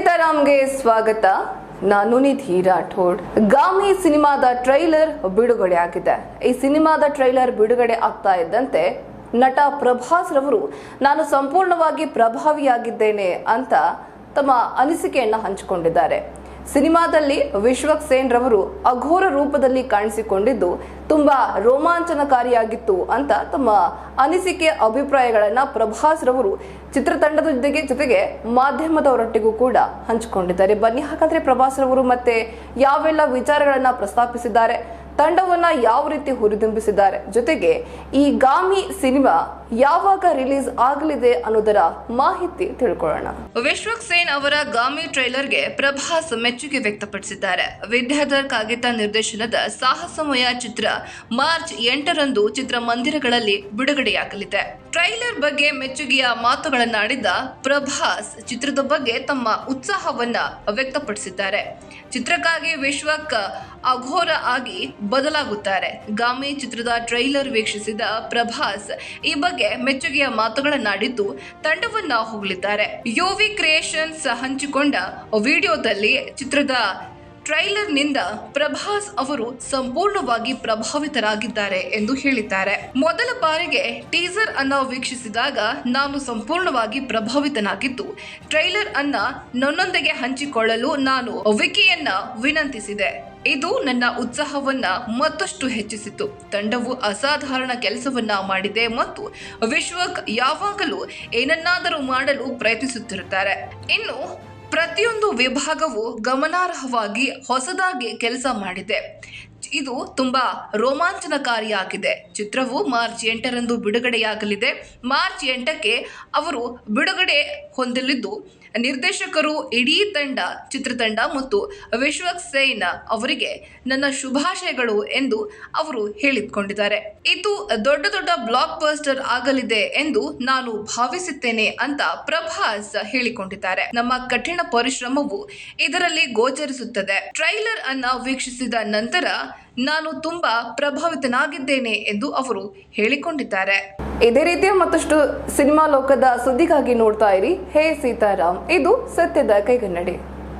ಸೀತಾರಾಮ್ಗೆ ಸ್ವಾಗತ. ನಾನು ನಿಧಿ ರಾಠೋಡ್. ಗಾಮಿ ಸಿನಿಮಾದ ಟ್ರೈಲರ್ ಬಿಡುಗಡೆ ಆಗಿದೆ. ಈ ಸಿನಿಮಾದ ಟ್ರೈಲರ್ ಬಿಡುಗಡೆ ಆಗ್ತಾ ಇದ್ದಂತೆ ನಟ ಪ್ರಭಾಸ್ ರವರು, ನಾನು ಸಂಪೂರ್ಣವಾಗಿ ಪ್ರಭಾವಿಯಾಗಿದ್ದೇನೆ ಅಂತ ತಮ್ಮ ಅನಿಸಿಕೆಯನ್ನ ಹಂಚಿಕೊಂಡಿದ್ದಾರೆ. ಸಿನಿಮಾದಲ್ಲಿ ವಿಶ್ವಕ್ ಸೇನ್ ರವರು ಅಘೋರ ರೂಪದಲ್ಲಿ ಕಾಣಿಸಿಕೊಂಡಿದ್ದು ತುಂಬಾ ರೋಮಾಂಚನಕಾರಿಯಾಗಿತ್ತು ಅಂತ ತಮ್ಮ ಅನಿಸಿಕೆ ಅಭಿಪ್ರಾಯಗಳನ್ನ ಪ್ರಭಾಸ್ ರವರು ಚಿತ್ರತಂಡದ ಜೊತೆಗೆ ಜೊತೆಗೆ ಮಾಧ್ಯಮದವರೊಟ್ಟಿಗೂ ಕೂಡ ಹಂಚಿಕೊಂಡಿದ್ದಾರೆ. ಬನ್ನಿ, ಹಾಗಾದ್ರೆ ಪ್ರಭಾಸ್ ರವರು ಮತ್ತೆ ಯಾವೆಲ್ಲ ವಿಚಾರಗಳನ್ನ ಪ್ರಸ್ತಾಪಿಸಿದ್ದಾರೆ? ತಂಡವನ್ನ ಯಾವ ರೀತಿ ಹುರಿದುಂಬಿಸಿದ್ದಾರೆ? ಜೊತೆಗೆ ಈ ಗಾಮಿ ಸಿನಿಮಾ ಯಾವಾಗ ರಿಲೀಸ್ ಆಗಲಿದೆ ಅನ್ನೋದರ ಮಾಹಿತಿ ತಿಳ್ಕೊಳ್ಳೋಣ. ವಿಶ್ವಕ್ ಸೇನ್ ಅವರ ಗಾಮಿ ಟ್ರೈಲರ್ಗೆ ಪ್ರಭಾಸ್ ಮೆಚ್ಚುಗೆ ವ್ಯಕ್ತಪಡಿಸಿದ್ದಾರೆ. ವಿದ್ಯಾಧರ್ ಕಾಗಿತ ನಿರ್ದೇಶನದ ಸಾಹಸಮಯ ಚಿತ್ರ ಮಾರ್ಚ್ ಎಂಟರಂದು ಚಿತ್ರಮಂದಿರಗಳಲ್ಲಿ ಬಿಡುಗಡೆಯಾಗಲಿದೆ. ಟ್ರೈಲರ್ ಬಗ್ಗೆ ಮೆಚ್ಚುಗೆಯ ಮಾತುಗಳನ್ನಾಡಿದ್ದ ಪ್ರಭಾಸ್ ಚಿತ್ರದ ಬಗ್ಗೆ ತಮ್ಮ ಉತ್ಸಾಹವನ್ನ ವ್ಯಕ್ತಪಡಿಸಿದ್ದಾರೆ. ಚಿತ್ರಕ್ಕಾಗಿ ವಿಶ್ವಕ್ ಅಘೋರ ಆಗಿ ಬದಲಾಗುತ್ತಾರೆ. ಗಾಮಿ ಚಿತ್ರದ ಟ್ರೈಲರ್ ವೀಕ್ಷಿಸಿದ ಪ್ರಭಾಸ್ ಈ ಬಗ್ಗೆ ಮೆಚ್ಚುಗೆಯ ಮಾತುಗಳನ್ನಾಡಿದ್ದು ತಂಡವನ್ನ ಹೊಗಳಿದ್ದಾರೆ. ಯೋವಿ ಕ್ರಿಯೇಷನ್ಸ್ ಹಂಚಿಕೊಂಡ ವಿಡಿಯೋದಲ್ಲಿ ಚಿತ್ರದ ಟ್ರೈಲರ್ನಿಂದ ಪ್ರಭಾಸ್ ಅವರು ಸಂಪೂರ್ಣವಾಗಿ ಪ್ರಭಾವಿತರಾಗಿದ್ದಾರೆ ಎಂದು ಹೇಳಿದ್ದಾರೆ. ಮೊದಲ ಬಾರಿಗೆ ಟೀಸರ್ ಅನ್ನ ವೀಕ್ಷಿಸಿದಾಗ ನಾನು ಸಂಪೂರ್ಣವಾಗಿ ಪ್ರಭಾವಿತನಾಗಿದ್ದು, ಟ್ರೈಲರ್ ಅನ್ನ ನನ್ನೊಂದಿಗೆ ಹಂಚಿಕೊಳ್ಳಲು ನಾನು ವಿಕಿಯನ್ನ ವಿನಂತಿಸಿದೆ. ಇದು ನನ್ನ ಉತ್ಸಾಹವನ್ನ ಮತ್ತಷ್ಟು ಹೆಚ್ಚಿಸಿತು. ತಂಡವು ಅಸಾಧಾರಣ ಕೆಲಸವನ್ನ ಮಾಡಿದೆ ಮತ್ತು ವಿಶ್ವಕ್ ಯಾವಾಗಲೂ ಏನನ್ನಾದರೂ ಮಾಡಲು ಪ್ರಯತ್ನಿಸುತ್ತಿರುತ್ತಾರೆ. ಇನ್ನು ಪ್ರತಿಯೊಂದು ವಿಭಾಗವು ಗಮನಾರ್ಹವಾಗಿ ಹೊಸದಾಗಿ ಕೆಲಸ ಮಾಡಿದೆ. ಇದು ತುಂಬಾ ರೋಮಾಂಚನಕಾರಿಯಾಗಿದೆ. ಚಿತ್ರವು ಮಾರ್ಚ್ ಎಂಟರಂದು ಬಿಡುಗಡೆಯಾಗಲಿದೆ. ಮಾರ್ಚ್ ಎಂಟಕ್ಕೆ ಅವರು ಬಿಡುಗಡೆ ಹೊಂದಲಿದ್ದು, ನಿರ್ದೇಶಕರು ಇಡೀ ತಂಡ ಚಿತ್ರತಂಡ ಮತ್ತು ವಿಶ್ವಕ್ ಸೇನ್ ಅವರಿಗೆ ನನ್ನ ಶುಭಾಶಯಗಳು ಎಂದು ಅವರು ಹೇಳಿಕೊಂಡಿದ್ದಾರೆ. ಇದು ದೊಡ್ಡ ದೊಡ್ಡ ಬ್ಲಾಕ್ ಬಸ್ಟರ್ ಆಗಲಿದೆ ಎಂದು ನಾನು ಭಾವಿಸುತ್ತೇನೆ ಅಂತ ಪ್ರಭಾಸ್ ಹೇಳಿಕೊಂಡಿದ್ದಾರೆ. ನಮ್ಮ ಕಠಿಣ ಪರಿಶ್ರಮವು ಇದರಲ್ಲಿ ಗೋಚರಿಸುತ್ತದೆ. ಟ್ರೈಲರ್ ಅನ್ನ ವೀಕ್ಷಿಸಿದ ನಂತರ ನಾನು ತುಂಬಾ ಪ್ರಭಾವಿತನಾಗಿದ್ದೇನೆ ಎಂದು ಅವರು ಹೇಳಿಕೊಂಡಿದ್ದಾರೆ. ಇದೇ ರೀತಿಯ ಮತ್ತಷ್ಟು ಸಿನಿಮಾ ಲೋಕದ ಸುದ್ದಿಗಾಗಿ ನೋಡ್ತಾ ಇರಿ. ಹೇ ಸೀತಾರಾಮ್, ಇದು ಸತ್ಯದ ಕೈಗನ್ನಡಿ.